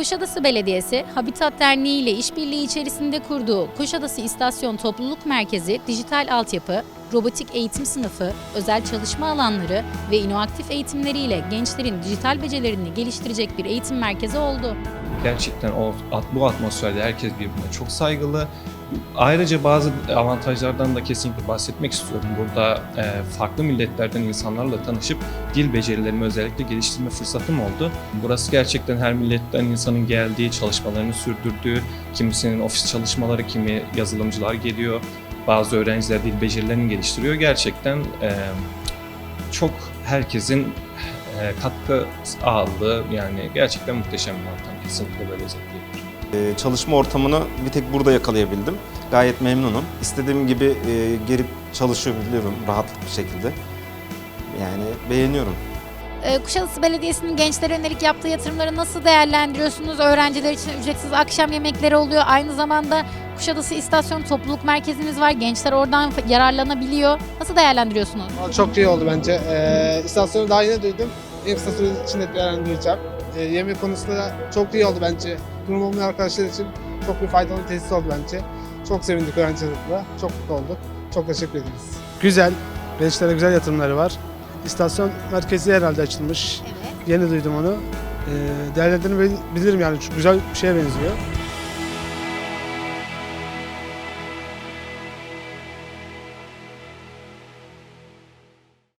Kuşadası Belediyesi, Habitat Derneği ile işbirliği içerisinde kurduğu Kuşadası İstasyon Topluluk Merkezi, dijital altyapı, robotik eğitim sınıfı, özel çalışma alanları ve inovatif eğitimleriyle gençlerin dijital becerilerini geliştirecek bir eğitim merkezi oldu. Gerçekten o bu atmosferde herkes birbirine çok saygılı. Ayrıca bazı avantajlardan da kesinlikle bahsetmek istiyorum. Burada e, farklı milletlerden insanlarla tanışıp dil becerilerimi özellikle geliştirme fırsatım oldu. Burası gerçekten her milletten insanın geldiği, çalışmalarını sürdürdüğü, kimisinin ofis çalışmaları, kimi yazılımcılar geliyor. Bazı öğrenciler dil becerilerini geliştiriyor. Gerçekten e, çok herkesin katkı aldığı yani gerçekten muhteşem bir ortam. Kesinlikle böyle özetleyebilirim. Ee, Çalışma ortamını bir tek burada yakalayabildim. Gayet memnunum. İstediğim gibi e, gelip çalışabiliyorum rahatlık bir şekilde. Yani beğeniyorum. Ee, Kuşadası Belediyesi'nin gençlere yönelik yaptığı yatırımları nasıl değerlendiriyorsunuz? Öğrenciler için ücretsiz akşam yemekleri oluyor. Aynı zamanda Kuşadası İstasyon Topluluk Merkezimiz var. Gençler oradan yararlanabiliyor. Nasıl değerlendiriyorsunuz? Çok iyi oldu bence. Ee, istasyonu daha yeni duydum. Benim istasyonu için de değerlendireceğim. Ee, yemek konusunda da çok iyi oldu bence. Durum olmayan arkadaşlar için çok bir faydalı tesis oldu bence. Çok sevindik öğrencilerle. Çok mutlu olduk. Çok teşekkür ederiz. Güzel. Gençlere güzel yatırımları var. İstasyon merkezi herhalde açılmış. Evet. Yeni duydum onu. Ee, değerlendirmeyi bilirim yani. Çok güzel bir şeye benziyor.